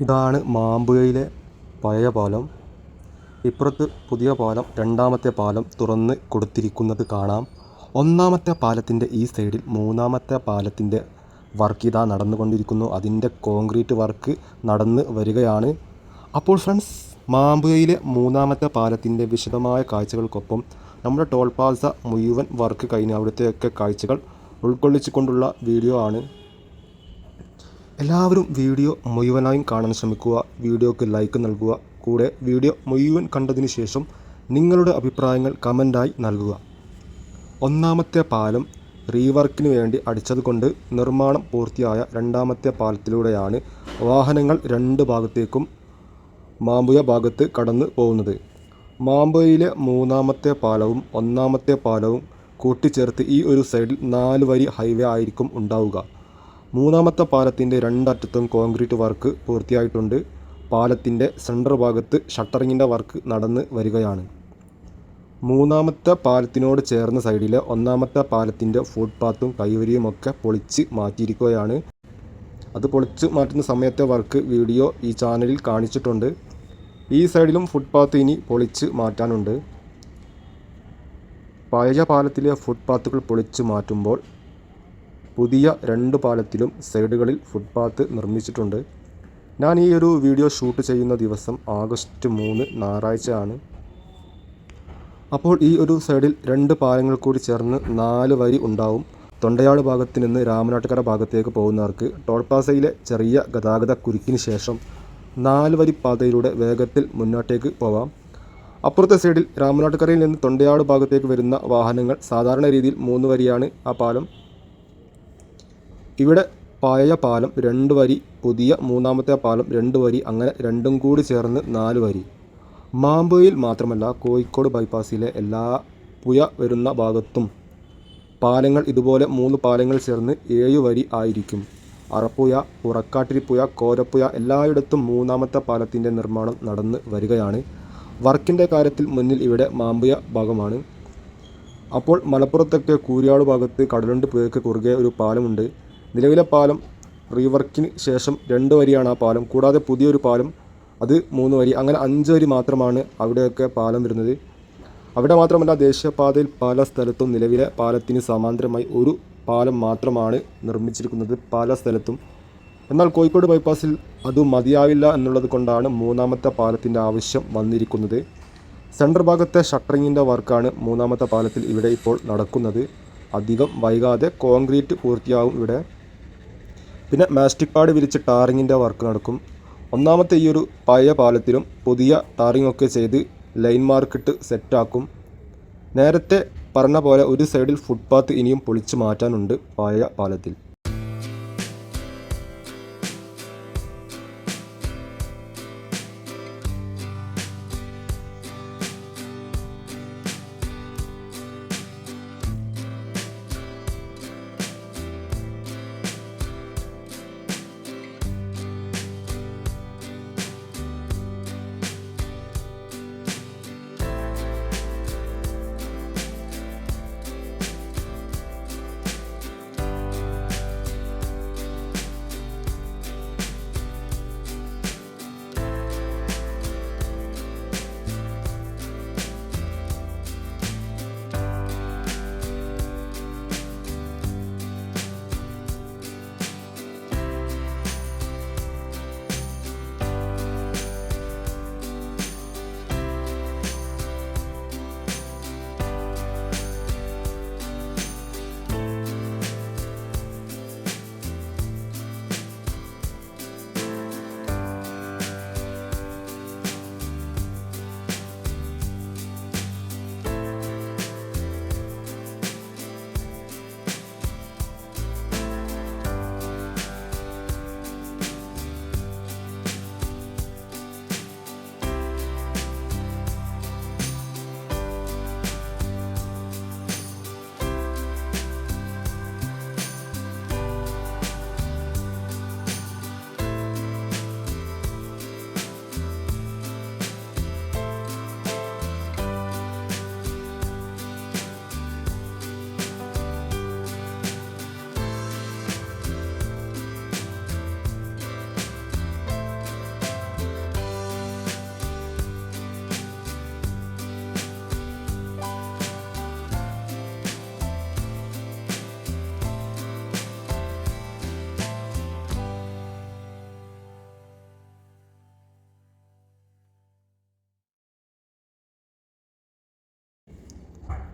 ഇതാണ് മാമ്പുഴയിലെ പഴയ പാലം. ഇപ്പുറത്ത് പുതിയ പാലം രണ്ടാമത്തെ പാലം തുറന്ന് കൊടുത്തിരിക്കുന്നത് കാണാം. ഒന്നാമത്തെ പാലത്തിന്റെ ഈ സൈഡിൽ മൂന്നാമത്തെ പാലത്തിന്റെ വർക്ക് ഇതാ നടന്നുകൊണ്ടിരിക്കുന്നു. അതിന്റെ കോൺക്രീറ്റ് വർക്ക് നടന്ന് വരികയാണ്. അപ്പോൾ ഫ്രണ്ട്സ് മാമ്പുഴയിലെ മൂന്നാമത്തെ പാലത്തിന്റെ വിശദമായ കാഴ്ചകൾക്കൊപ്പം നമ്മുടെ ടോൾ പ്ലാസ മുഴുവൻ വർക്ക് കഴിഞ്ഞ അവിടുത്തെയൊക്കെ കാഴ്ചകൾ ഉൾക്കൊള്ളിച്ചുകൊണ്ടുള്ള വീഡിയോ ആണ്. എല്ലാവരും വീഡിയോ മുഴുവനായും കാണാൻ ശ്രമിക്കുക വീഡിയോക്ക് ലൈക്ക് നൽകുക. കൂടെ വീഡിയോ മുഴുവൻ കണ്ടതിന് ശേഷം നിങ്ങളുടെ അഭിപ്രായങ്ങൾ കമന്റായി നൽകുക. ഒന്നാമത്തെ പാലം റീവർക്കിന് വേണ്ടി അടിച്ചതുകൊണ്ട് നിർമ്മാണം പൂർത്തിയായ രണ്ടാമത്തെ പാലത്തിലൂടെയാണ് വാഹനങ്ങൾ രണ്ട് ഭാഗത്തേക്കും മാമ്പുയ ഭാഗത്ത് കടന്നു പോകുന്നത്. മാമ്പുയയിലെ മൂന്നാമത്തെ പാലവും ഒന്നാമത്തെ പാലവും കൂട്ടിച്ചേർത്ത് ഈ ഒരു സൈഡിൽ നാല് വരി ഹൈവേ ആയിരിക്കും ഉണ്ടാവുക. മൂന്നാമത്തെ പാലത്തിന്റെ രണ്ടറ്റത്തും കോൺക്രീറ്റ് വർക്ക് പൂർത്തിയായിട്ടുണ്ട്. പാലത്തിന്റെ സെൻട്രൽ ഭാഗത്ത് ഷട്ടറിങ്ങിന്റെ വർക്ക് നടന്ന് വരികയാണ്. മൂന്നാമത്തെ പാലത്തിനോട് ചേർന്ന സൈഡിലെ ഒന്നാമത്തെ പാലത്തിന്റെ ഫുട്പാത്തും കൈവരിയുമൊക്കെ പൊളിച്ച് മാറ്റിയിരിക്കുകയാണ്. അത് പൊളിച്ച് മാറ്റുന്ന സമയത്തെ വർക്ക് വീഡിയോ ഈ ചാനലിൽ കാണിച്ചിട്ടുണ്ട്. ഈ സൈഡിലും ഫുട്പാത്ത് ഇനി പൊളിച്ച് മാറ്റാനുണ്ട്. പഴയ പാലത്തിലെ ഫുട്പാത്തുകൾ പൊളിച്ച് മാറ്റുമ്പോൾ പുതിയ രണ്ട് പാലത്തിലും സൈഡുകളിൽ ഫുട്പാത്ത് നിർമ്മിച്ചിട്ടുണ്ട്. ഞാൻ ഈ ഒരു വീഡിയോ ഷൂട്ട് ചെയ്യുന്ന ദിവസം ആഗസ്റ്റ് മൂന്ന് ഞായറാഴ്ചയാണ്. അപ്പോൾ ഈ ഒരു സൈഡിൽ രണ്ട് പാലങ്ങൾ കൂടി ചേർന്ന് നാല് വരി ഉണ്ടാവും. തൊണ്ടയാട് ഭാഗത്ത് നിന്ന് രാമനാട്ടുകര ഭാഗത്തേക്ക് പോകുന്നവർക്ക് ടോൾ പ്ലാസയിലെ ചെറിയ ഗതാഗത കുരുക്കിന് ശേഷം നാല് വരി പാതയിലൂടെ വേഗത്തിൽ മുന്നോട്ടേക്ക് പോവാം. അപ്പുറത്തെ സൈഡിൽ രാമനാട്ടുകരയിൽ നിന്ന് തൊണ്ടയാട് ഭാഗത്തേക്ക് വരുന്ന വാഹനങ്ങൾ സാധാരണ രീതിയിൽ മൂന്ന് വരിയാണ് ആ പാലം. ഇവിടെ പഴയ പാലം രണ്ട് വരി പുതിയ മൂന്നാമത്തെ പാലം രണ്ട് വരി അങ്ങനെ രണ്ടും കൂടി ചേർന്ന് നാല് വരി. മാമ്പുയിൽ മാത്രമല്ല കോഴിക്കോട് ബൈപ്പാസിലെ എല്ലാ പുഴ വരുന്ന ഭാഗത്തും പാലങ്ങൾ ഇതുപോലെ മൂന്ന് പാലങ്ങൾ ചേർന്ന് ഏഴ് വരി ആയിരിക്കും. അറപ്പുയ ഉറക്കാട്ടിരിപ്പുയ കോരപ്പുയ എല്ലായിടത്തും മൂന്നാമത്തെ പാലത്തിന്റെ നിർമ്മാണം നടന്ന് വരികയാണ്. വർക്കിന്റെ കാര്യത്തിൽ മുന്നിൽ ഇവിടെ മാമ്പുയ ഭാഗമാണ്. അപ്പോൾ മലപ്പുറത്തൊക്കെ കൂരിയാട് ഭാഗത്ത് കടലുണ്ട് പുഴയ്ക്ക് കുറുകെ ഒരു പാലമുണ്ട്. നിലവിലെ പാലം റീവർക്കിന് ശേഷം രണ്ട് വരിയാണ് ആ പാലം. കൂടാതെ പുതിയൊരു പാലം അത് മൂന്ന് വരി അങ്ങനെ അഞ്ച് വരി മാത്രമാണ് അവിടെയൊക്കെ പാലം വരുന്നത്. അവിടെ മാത്രമല്ല ദേശീയപാതയിൽ പല സ്ഥലത്തും നിലവിലെ പാലത്തിന് സമാന്തരമായി ഒരു പാലം മാത്രമാണ് നിർമ്മിച്ചിരിക്കുന്നത് പല സ്ഥലത്തും. എന്നാൽ കോഴിക്കോട് ബൈപ്പാസിൽ അത് മതിയാവില്ല എന്നുള്ളത് കൊണ്ടാണ് മൂന്നാമത്തെ പാലത്തിന്റെ ആവശ്യം വന്നിരിക്കുന്നത്. സെൻട്രൽ ഭാഗത്തെ ഷട്ടറിങ്ങിന്റെ വർക്കാണ് മൂന്നാമത്തെ പാലത്തിൽ ഇവിടെ ഇപ്പോൾ നടക്കുന്നത്. അധികം വൈകാതെ കോൺക്രീറ്റ് പൂർത്തിയാവും ഇവിടെ. പിന്നെ മാസ്റ്റിക് പാഡ് വിരിച്ച് ടാറിങ്ങിന്റെ വർക്ക് നടക്കും. ഒന്നാമത്തെ ഈ ഒരു പഴയ പാലത്തിലും പുതിയ ടാറിംഗ് ഒക്കെ ചെയ്ത് ലൈൻ മാർക്കിട്ട് സെറ്റാക്കും നേരത്തെ പറഞ്ഞ പോലെ ഒരു സൈഡിൽ ഫുട്പാത്ത് ഇനിയും പൊളിച്ച് മാറ്റാനുണ്ട് പഴയ പാലത്തിൽ.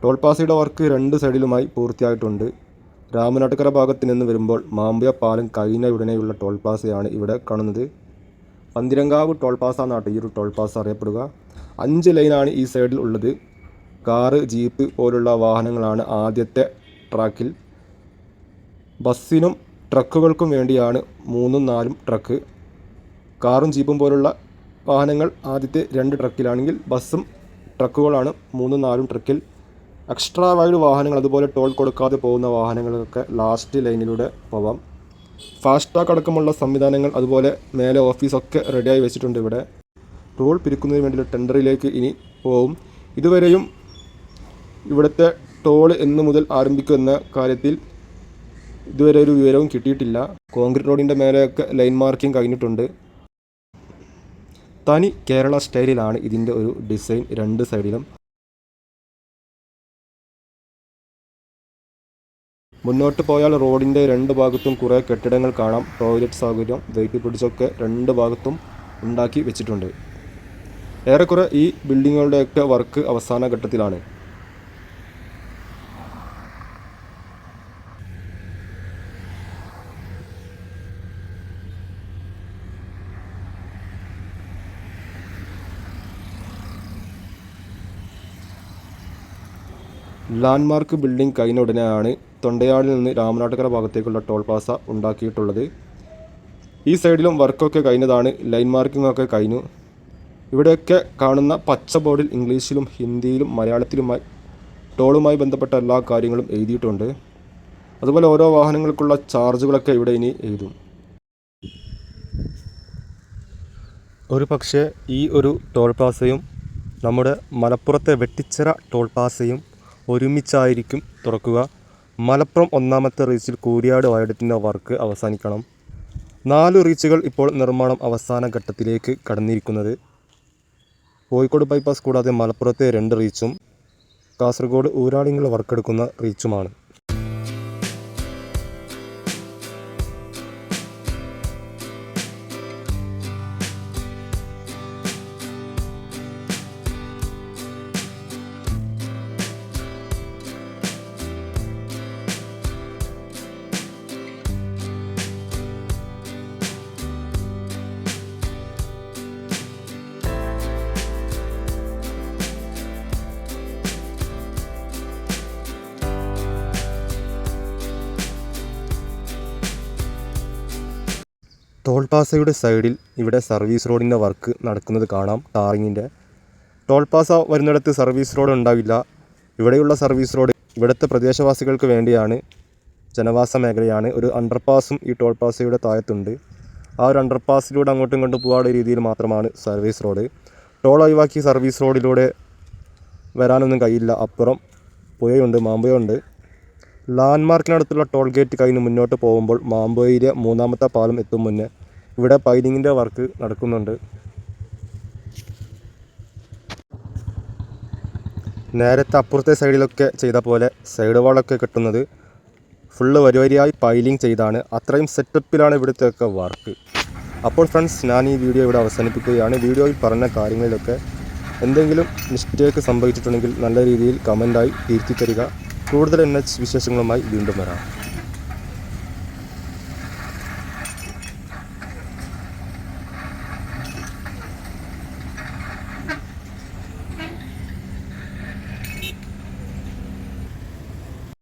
ടോൾ പാസയുടെ വർക്ക് രണ്ട് സൈഡിലുമായി പൂർത്തിയായിട്ടുണ്ട്. രാമനാട്ടുകര ഭാഗത്ത് നിന്ന് വരുമ്പോൾ മാമ്പുയ പാലം കഴിഞ്ഞ ഉടനെയുള്ള ടോൾ പാസയാണ് ഇവിടെ കാണുന്നത്. പന്തിരങ്കാവ് ടോൾ പാസ എന്നാണ് ഈ ഒരു ടോൾ പാസ് അറിയപ്പെടുക. അഞ്ച് ലൈനാണ് ഈ സൈഡിൽ ഉള്ളത്. കാറ് ജീപ്പ് പോലുള്ള വാഹനങ്ങളാണ് ആദ്യത്തെ ട്രാക്കിൽ. ബസ്സിനും ട്രക്കുകൾക്കും വേണ്ടിയാണ് മൂന്നും നാലും ട്രക്ക്. കാറും ജീപ്പും പോലുള്ള വാഹനങ്ങൾ ആദ്യത്തെ രണ്ട് ട്രക്കിലാണെങ്കിൽ ബസ്സും ട്രക്കുകളാണ് മൂന്നും നാലും ട്രക്കിൽ. എക്സ്ട്രാ വൈഡ് വാഹനങ്ങൾ അതുപോലെ ടോൾ കൊടുക്കാതെ പോകുന്ന വാഹനങ്ങളൊക്കെ ലാസ്റ്റ് ലൈനിലൂടെ പോവാം. ഫാസ്ടാഗ് അടക്കമുള്ള സംവിധാനങ്ങൾ അതുപോലെ മേലെ ഓഫീസൊക്കെ റെഡിയായി വെച്ചിട്ടുണ്ട് ഇവിടെ. ടോൾ പിരിക്കുന്നതിന് വേണ്ടിയുള്ള ടെൻഡറിലേക്ക് ഇനി പോവും. ഇതുവരെയും ഇവിടുത്തെ ടോൾ എന്ന് മുതൽ ആരംഭിക്കുമെന്ന കാര്യത്തിൽ ഇതുവരെ ഒരു വിവരവും കിട്ടിയിട്ടില്ല. കോൺക്രീറ്റ് റോഡിന്റെ മേലെയൊക്കെ ലൈൻ മാർക്കിംഗ് കഴിഞ്ഞിട്ടുണ്ട്. തനി കേരള സ്റ്റൈലിലാണ് ഇതിന്റെ ഒരു ഡിസൈൻ രണ്ട് സൈഡിലും മുന്നോട്ട് പോയാൽ റോഡിന്റെ രണ്ട് ഭാഗത്തും കുറേ കെട്ടിടങ്ങൾ കാണാം. ടോയ്ലറ്റ് സൗകര്യം വെയിറ്റ് പിടിച്ചൊക്കെ രണ്ട് ഭാഗത്തും ഉണ്ടാക്കി വെച്ചിട്ടുണ്ട്. ഏറെക്കുറെ ഈ ബിൽഡിങ്ങുകളുടെയൊക്കെ വർക്ക് അവസാന ഘട്ടത്തിലാണ്. ലാൻഡ്മാർക്ക് ബിൽഡിംഗ് കഴിഞ്ഞ ഉടനെയാണ് തൊണ്ടയാടിൽ നിന്ന് രാമനാട്ടുകര ഭാഗത്തേക്കുള്ള ടോൾ പ്ലാസ ഉണ്ടാക്കിയിട്ടുള്ളത്. ഈ സൈഡിലും വർക്കൊക്കെ കഴിഞ്ഞതാണ് ലൈൻ മാർക്കിംഗ് ഒക്കെ കഴിഞ്ഞു. ഇവിടെയൊക്കെ കാണുന്ന പച്ച ബോർഡിൽ ഇംഗ്ലീഷിലും ഹിന്ദിയിലും മലയാളത്തിലുമായി ടോളുമായി ബന്ധപ്പെട്ട എല്ലാ കാര്യങ്ങളും എഴുതിയിട്ടുണ്ട്. അതുപോലെ ഓരോ വാഹനങ്ങൾക്കുള്ള ചാർജുകളൊക്കെ ഇവിടെ ഇനി എഴുതും. ഒരു പക്ഷേ ഈ ഒരു ടോൾ പ്ലാസയും നമ്മുടെ മലപ്പുറത്തെ വെട്ടിച്ചിറ ടോൾ പാസയും ഒരുമിച്ചായിരിക്കും തുറക്കുക. മലപ്പുറം ഒന്നാമത്തെ റീച്ചിൽ കൂരിയാട് വയഡത്തിന്റെ വർക്ക് അവസാനിക്കണം. നാല് റീച്ചുകൾ ഇപ്പോൾ നിർമ്മാണം അവസാന ഘട്ടത്തിലേക്ക് കടന്നിരിക്കുന്നത്. കോഴിക്കോട് ബൈപ്പാസ് കൂടാതെ മലപ്പുറത്തെ രണ്ട് റീച്ചും കാസർഗോഡ് ഊരാളിങ്ങൾ വർക്കെടുക്കുന്ന റീച്ചുമാണ്. ടോൾ പാസയുടെ സൈഡിൽ ഇവിടെ സർവീസ് റോഡിന്റെ വർക്ക് നടക്കുന്നത് കാണാം ടാറിങ്ങിന്റെ. ടോൾ പാസ വരുന്നിടത്ത് സർവീസ് റോഡ് ഉണ്ടാവില്ല. ഇവിടെയുള്ള സർവീസ് റോഡ് ഇവിടുത്തെ പ്രദേശവാസികൾക്ക് വേണ്ടിയാണ്. ജനവാസ മേഖലയാണ്. ഒരു അണ്ടർപാസും ഈ ടോൾ പാസയുടെ താഴത്തുണ്ട്. ആ ഒരു അണ്ടർപാസിലൂടെ അങ്ങോട്ടും ഇങ്ങോട്ടും പോകാനുള്ള രീതിയിൽ മാത്രമാണ് സർവീസ് റോഡ്. ടോൾ ഒഴിവാക്കി സർവീസ് റോഡിലൂടെ വരാനൊന്നും കഴിയില്ല. അപ്പുറം പുഴയുണ്ട് മാമ്പുഴയുണ്ട്. ലാൻഡ്മാർക്കിനടുത്തുള്ള ടോൾ ഗേറ്റ് കഴിഞ്ഞ് മുന്നോട്ട് പോകുമ്പോൾ മാമ്പോയിലെ മൂന്നാമത്തെ പാലം എത്തും മുന്നേ ഇവിടെ പൈലിങ്ങിന്റെ വർക്ക് നടക്കുന്നുണ്ട്. നേരത്തെ അപ്പുറത്തെ സൈഡിലൊക്കെ ചെയ്ത പോലെ സൈഡ് വാളൊക്കെ കെട്ടുന്നത് ഫുള്ള് വരി വരിയായി പൈലിംഗ് ചെയ്താണ്. അത്രയും സെറ്റപ്പിലാണ് ഇവിടുത്തെയൊക്കെ വർക്ക് അപ്പോൾ ഫ്രണ്ട്സ് ഞാൻ ഈ വീഡിയോ ഇവിടെ അവസാനിപ്പിക്കുകയാണ്. വീഡിയോയിൽ പറഞ്ഞ കാര്യങ്ങളിലൊക്കെ എന്തെങ്കിലും മിസ്റ്റേക്ക് സംഭവിച്ചിട്ടുണ്ടെങ്കിൽ നല്ല രീതിയിൽ കമന്റായി തിരുത്തി തരിക. കൂടുതൽ എൻ എച്ച് വിശേഷങ്ങളുമായി വീണ്ടും വരാം.